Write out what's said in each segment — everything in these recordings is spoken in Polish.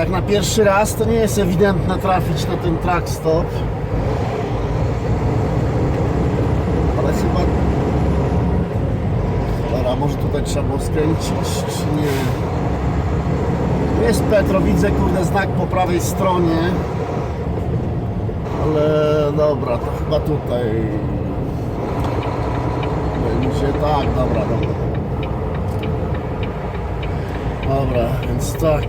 jak na pierwszy raz to nie jest ewidentne trafić na ten track stop. Ale chyba... Cholera, może tutaj trzeba było skręcić, czy nie? Jest Petro, widzę kurde znak po prawej stronie. Ale dobra, to chyba tutaj będzie tak, dobra, dobra. Dobra, więc tak.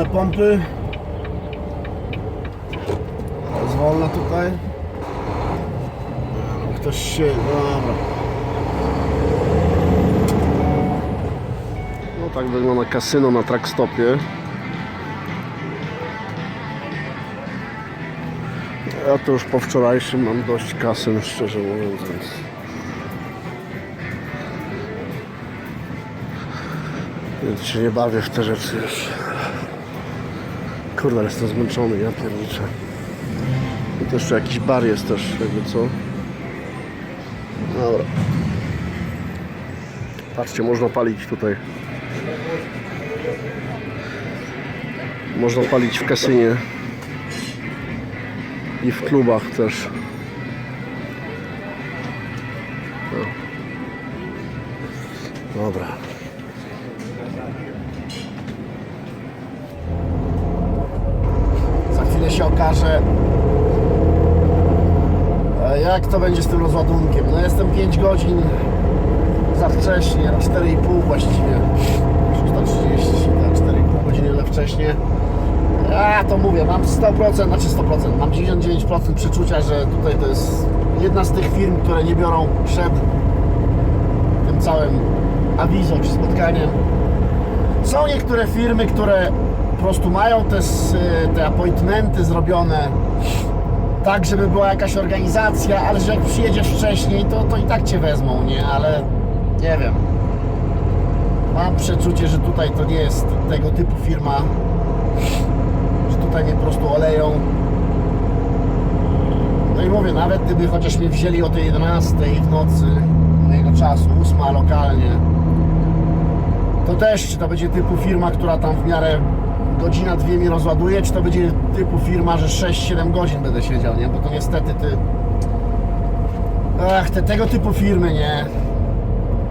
Wolne pompy. Jest wolna tutaj. Ktoś się. Dobra. No tak wygląda kasyno na trackstopie. Ja to już po wczorajszym mam dość kasyn, szczerze mówiąc. Więc się nie bawię w te rzeczy już. Kurde, ale jestem zmęczony, ja pierniczę. I jeszcze jakiś bar jest też, jakby co. Dobra. Patrzcie, można palić tutaj. Można palić w kasynie i w klubach też. No. Dobra. Za chwilę się okaże, jak to będzie z tym rozładunkiem. No jestem 5 godzin za wcześnie, na 4,5 właściwie. Czy 4,30, tak, 4,5 godziny za wcześnie. Ja to mówię, mam 100%, znaczy 100%, mam 99% przeczucia, że tutaj to jest jedna z tych firm, które nie biorą przed tym całym awizo czy spotkaniem. Są niektóre firmy, które prostu mają te, s- te appointmenty zrobione tak, żeby była jakaś organizacja, ale że jak przyjedziesz wcześniej, to, to i tak Cię wezmą, nie? Ale nie wiem. Mam przeczucie, że tutaj to nie jest tego typu firma, że tutaj mnie po prostu oleją. No i mówię, nawet gdyby chociaż mnie wzięli o tej 11 w nocy mojego czasu, 8 lokalnie, to też, czy to będzie typu firma, która tam w miarę godzina, dwie mi rozładuje, czy to będzie typu firma, że 6-7 godzin będę siedział, nie? Bo to niestety ty... Ach, te, tego typu firmy, nie?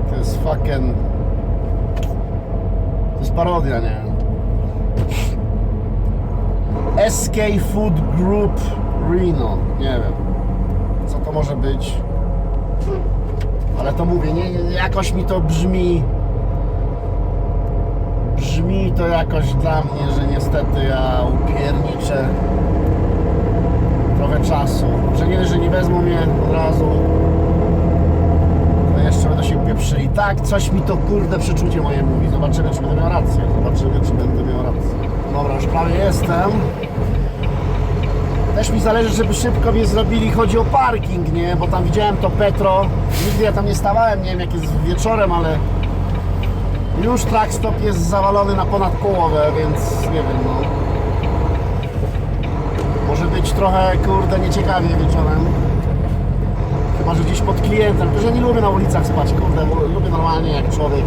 To jest fucking... To jest parodia, nie? SK Food Group Reno. Nie wiem, co to może być. Ale to mówię, nie, jakoś mi to brzmi. Brzmi to jakoś dla mnie, że niestety ja upierniczę trochę czasu. Że nie, że nie wezmą mnie od razu. To jeszcze będę się pieprzyli. Tak, coś mi to kurde przeczucie moje mówi. Zobaczymy, czy będę miał rację. Zobaczymy, czy będę miał rację. Dobra, już prawie jestem. Też mi zależy, żeby szybko mnie zrobili, chodzi o parking, nie? Bo tam widziałem to Petro. Nigdy ja tam nie stawałem, nie wiem jak jest wieczorem, ale już track stop jest zawalony na ponad połowę, więc nie wiem, no. Może być trochę, kurde, nieciekawie wieczorem. Chyba, że gdzieś pod klientem. To, że nie lubię na ulicach spać, kurde, lubię normalnie jak człowiek.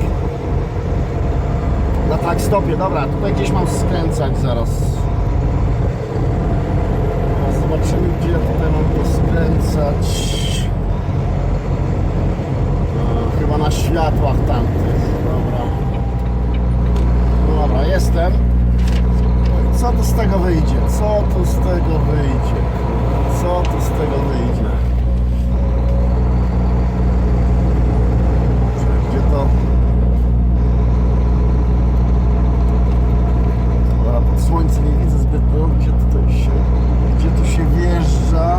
Na track stopie, dobra, tutaj gdzieś mam skręcać zaraz. Zobaczymy, gdzie tutaj mam to skręcać. E, Chyba na światłach tamtych. Dobra. Jestem. Co tu z tego wyjdzie? Co tu z tego wyjdzie? Co tu z tego wyjdzie? Gdzie to? Dobra, pod słońce nie widzę zbytnio. Gdzie tutaj się... Gdzie tu się wjeżdża?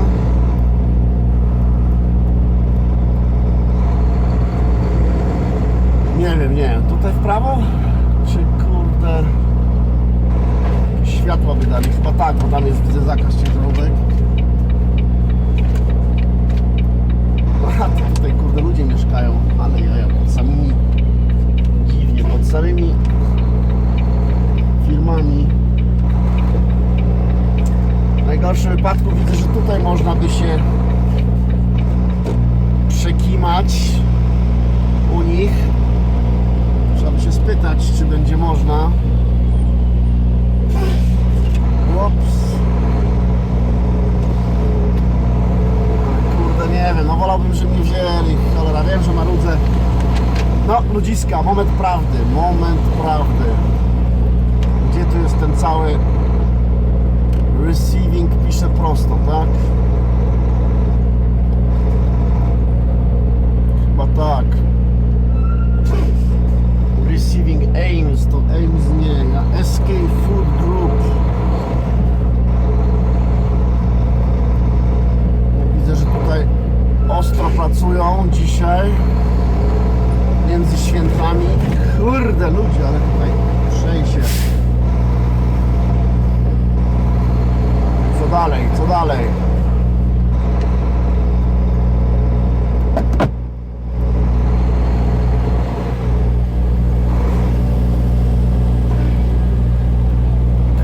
Nie wiem, nie wiem. Tutaj w prawo? Czy kurde... Jakieś Światła by dali. Chyba tak, bo tam jest widzę zakaz ciężarówek. Tutaj można by się przekimać u nich. Trzeba by się spytać, czy będzie można. Ups. Kurde, nie wiem, no wolałbym, żeby nie wzięli. Cholera, wiem, że marudzę. No, ludziska, moment prawdy, moment prawdy. Gdzie tu jest ten cały receiving pisze prosto, tak? Chyba tak. Receiving Ames, to Ames nie, ja SK Food Group. Widzę, że tutaj ostro pracują dzisiaj między świętami. Kurde ludzie, ale tutaj trzęsie. Co dalej, co dalej?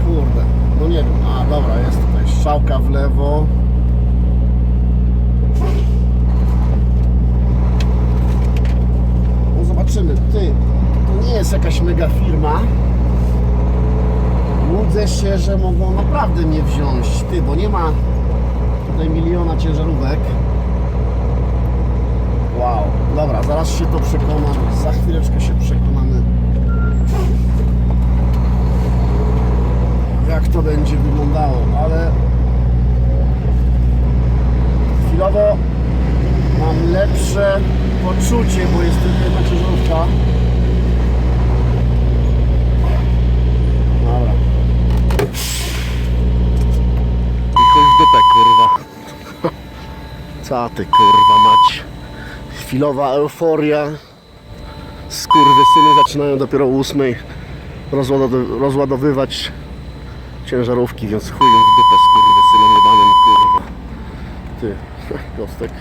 Kurde, no nie wiem. A dobra, jest tutaj strzałka w lewo. No zobaczymy. Ty, to nie jest jakaś mega firma. Łudzę się, że mogą naprawdę mnie wziąć. Ty, bo nie ma tutaj miliona ciężarówek. Wow, dobra, zaraz się to przekonam. Za chwileczkę się przekonamy. Jak to będzie wyglądało, ale chwilowo mam lepsze poczucie, bo jest tylko jedna ciężarówka. Dobra. I chuj w dupę, kurwa. Co ty kurwa mać? Chwilowa euforia. Skurwysyny zaczynają dopiero o ósmej rozładowy- rozładowywać ciężarówki, więc chuj w dupę, skurwysynem jebanym, kurwa. ty, kostek.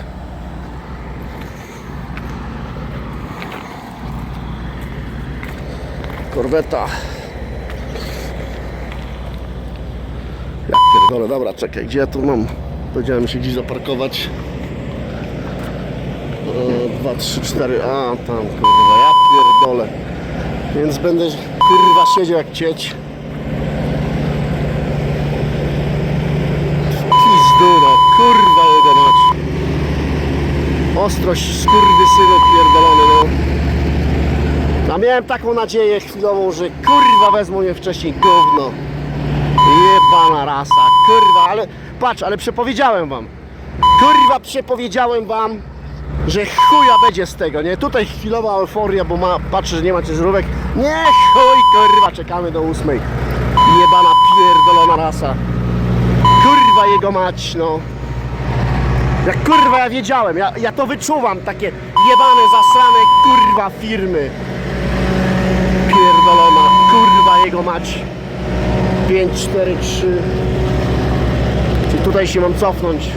Korweta. Ja pierdolę, dobra, czekaj, gdzie ja tu mam? Powiedziałem się gdzieś zaparkować. 2, 3, 4, a tam kurwa, ja pierdolę. Więc będę kurwa siedział jak cieć. Pizdu, no, kurwa jego mać. Ostrość skurwysynu pierdolony, no. A miałem taką nadzieję chwilową, że kurwa wezmą mnie wcześniej gówno. Jebana rasa, kurwa, ale patrz, ale przepowiedziałem wam. Kurwa, przepowiedziałem wam, że chuja będzie z tego, nie? Tutaj chwilowa euforia, bo ma, patrzę, że nie ma ciężarówek. Nie, chuj, kurwa, czekamy do ósmej. Jebana pierdolona rasa. Kurwa jego mać, no. Jak kurwa ja wiedziałem, ja, ja to wyczuwam, takie jebane, zasrane kurwa firmy. Pierdolona, kurwa jego mać. 5, 4, 3. Czyli tutaj się mam cofnąć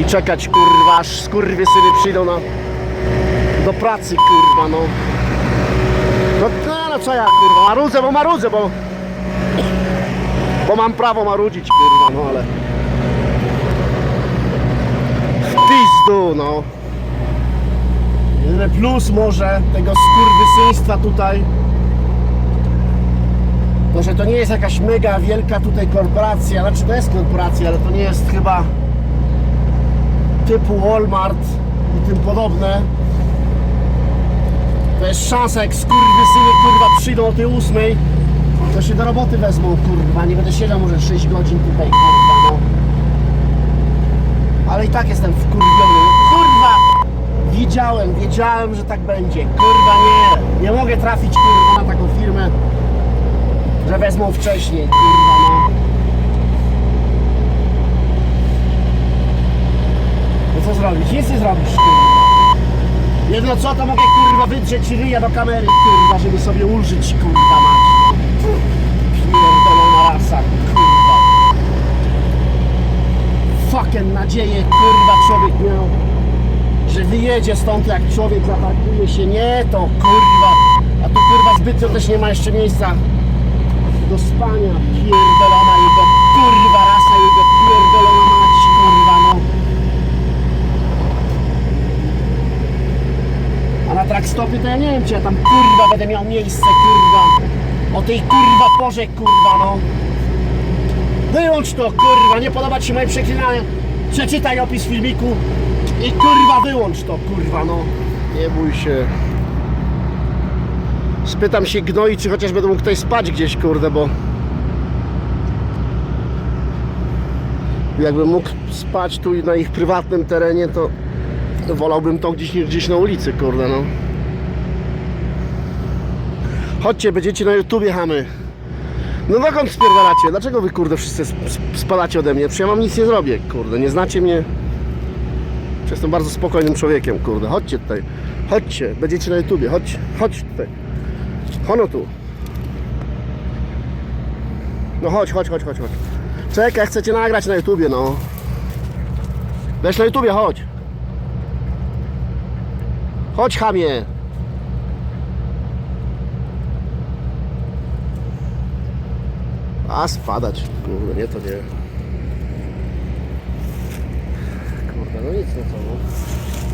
i czekać kurwa, aż skurwysyny przyjdą na, do pracy kurwa no. No, no, co ja kurwa, marudzę, bo marudzę, bo bo mam prawo marudzić kurwa, no ale w pizdu, no. Jedyny plus może tego skurwysyństwa tutaj to, że to nie jest jakaś mega wielka tutaj korporacja, znaczy to jest korporacja, ale to nie jest chyba typu Walmart i tym podobne. To jest szansa, jak skurwysyny kurwa przyjdą o tej ósmej, to się do roboty wezmą kurwa, nie będę siedział może 6 godzin tutaj kurwa, no. Ale i tak jestem wkurwiony. Kurwa! Wiedziałem, wiedziałem, że tak będzie. Kurwa nie! Nie mogę trafić kurwa na taką firmę, że wezmą wcześniej. Kurwa no. No co zrobić? Nic nie zrobisz, kurwa. Jedno co, to mogę kurwa wydrzeć ryja do kamery, kurwa, żeby sobie ulżyć, kurwa mać. Pierdolona rasa, kurwa fucking nadzieję, kurwa, człowiek miał, że wyjedzie stąd, jak człowiek zaparkuje się. Nie, to kurwa, a tu kurwa zbytnio też nie ma jeszcze miejsca do spania, pierdolona jego kurwa rasa, jego pierdolona mać, kurwa no. A na trackstopie to ja nie wiem, czy ja tam kurwa będę miał miejsce, kurwa. O tej kurwa porze, kurwa no. Wyłącz to, kurwa, nie podoba Ci się moje przeklinanie. Przeczytaj opis filmiku i kurwa wyłącz to, kurwa no. Nie bój się. Spytam się gnoi, czy chociaż mógł tutaj spać gdzieś, kurde, bo... Jakbym mógł spać tu na ich prywatnym terenie, to wolałbym to gdzieś niż gdzieś na ulicy, kurde, no. Chodźcie, będziecie na YouTubie, chamy. No dokąd spierdalacie? Dlaczego wy, kurde, wszyscy sp- sp- spadacie ode mnie? Przecież ja wam nic nie zrobię, kurde. Nie znacie mnie. Jestem bardzo spokojnym człowiekiem, kurde. Chodźcie tutaj. Chodźcie, będziecie na YouTubie. Chodź, chodź tutaj. Hono tu. No chodź, chodź, chodź, chodź, chodź. Czekaj, chcecie nagrać na YouTubie, no. Weź na YouTubie, chodź. Chodź, chamie. A spadać. Kurde, nie to nie. Kurde, no nic, no co no.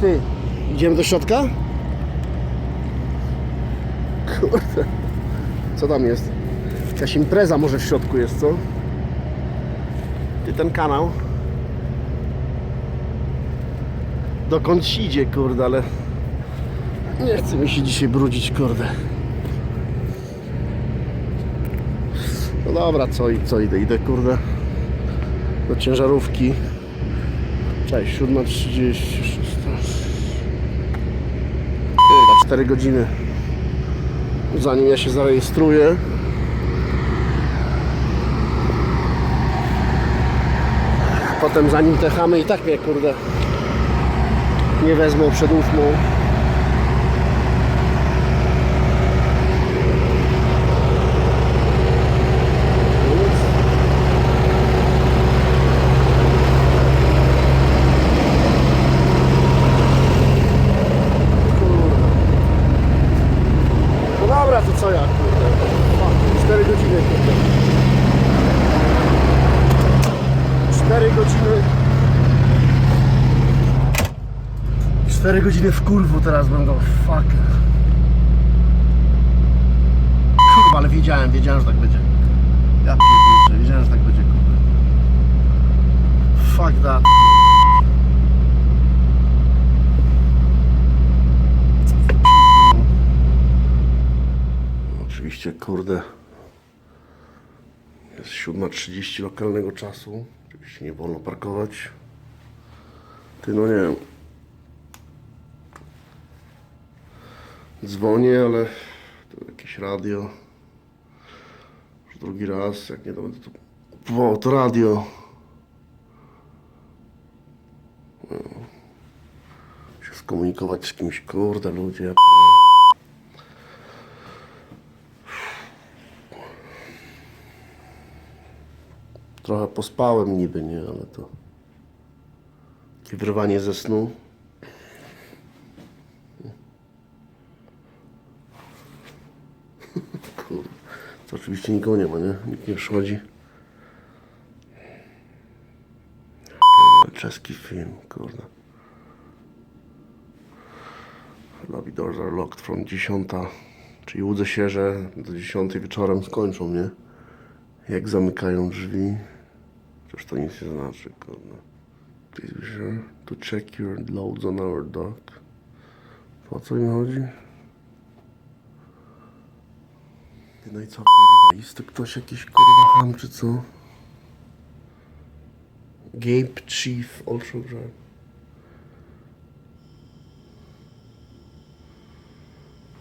Ty, idziemy do środka? Kurde. Co tam jest? Jakaś impreza może w środku jest, co? Ty ten kanał. Dokąd idzie, kurde, ale nie chce mi się dzisiaj brudzić, kurde. No dobra, co co idę, idę, kurde, do ciężarówki. Cześć, 7.30, 16. Kurwa, 4 godziny zanim ja się zarejestruję. Potem zanim te chamy i tak mnie kurde nie wezmą przed ufmą. No dobra, to co ja, kurde? 4 godziny, kurde. 4 godziny. 4 godziny w kurwu teraz będą, fuck. Kurwa, ale wiedziałem, wiedziałem, że tak będzie. Ja pierdolę, wiedziałem, że tak będzie, kurde. Fuck that. Oczywiście, kurde. Jest 7.30 lokalnego czasu. Oczywiście nie wolno parkować. Ty, no nie wiem. Dzwonię, ale to jakieś radio. Już drugi raz, jak nie to będę tu próbował to radio. No. Się skomunikować z kimś, kurde ludzie. Trochę pospałem niby, nie, ale to takie wyrwanie ze snu. Kurde, to oczywiście nikogo nie ma, nie? Nikt nie przychodzi. Czeski film, kurde. Lobby doors are locked from 10. Czyli łudzę się, że do 10 wieczorem skończą, nie? Jak zamykają drzwi. Przecież to nic nie znaczy, kurde. Please be sure to check your loads on our dock. Po co im chodzi? Ty, No i co, kurwa? Jest to ktoś jakiś, kurwa, ham, czy co? Gabe Chief.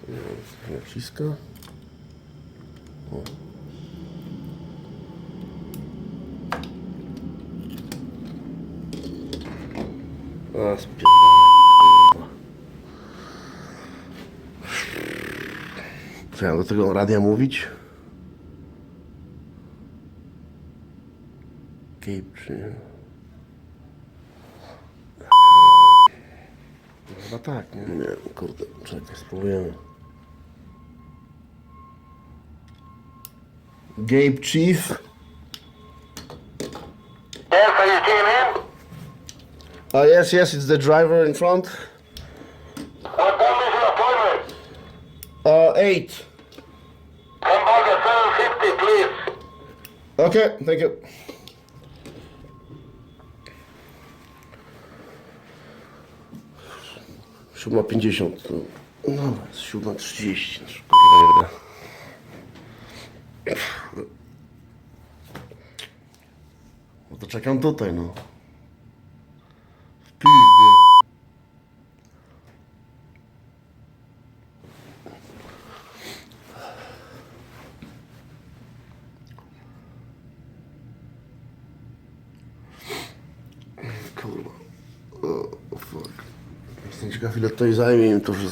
Nie wiem, naciska. O. A, spierdalaj, Co ja do tego radia mówić? Cape czy... Chyba tak, nie? Nie, kurde, czekaj, spróbujemy. Gabe Chief. Yes, can you see him? Oh, uh, yes, yes, it's the driver in front. What time is your appointment? Uh, Okay, thank you. Siódma pięćdziesiąt. No, jest siódma trzydzieści. No to czekam tutaj, no. ktoś zajmie im to wszystko.